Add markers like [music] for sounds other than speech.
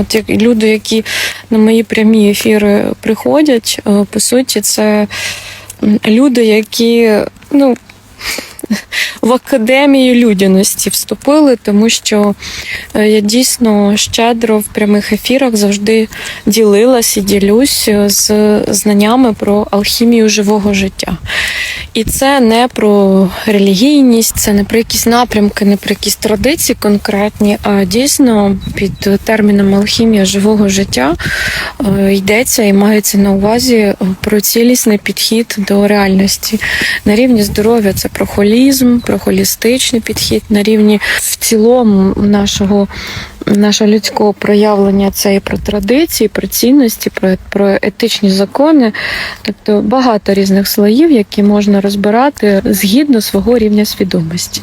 От як люди, які на мої прямі ефіри приходять, е, по суті, це люди, які ну, [laughs] в академію людяності вступили, тому що е, я дійсно щедро в прямих ефірах завжди ділилась і ділюсь е, з знаннями про алхімію живого життя. І це не про релігійність, це не про якісь напрямки, не про якісь традиції конкретні, а дійсно під терміном алхімія живого життя е, йдеться і мається на увазі е, про цілісний підхід до реальності. На рівні здоров'я це про холізм, про холістичний підхід, на рівні в цілому нашого. Нашого людського проявлення це і про традиції, про цінності, про, про етичні закони, тобто багато різних слоїв, які можна розбирати згідно свого рівня свідомості.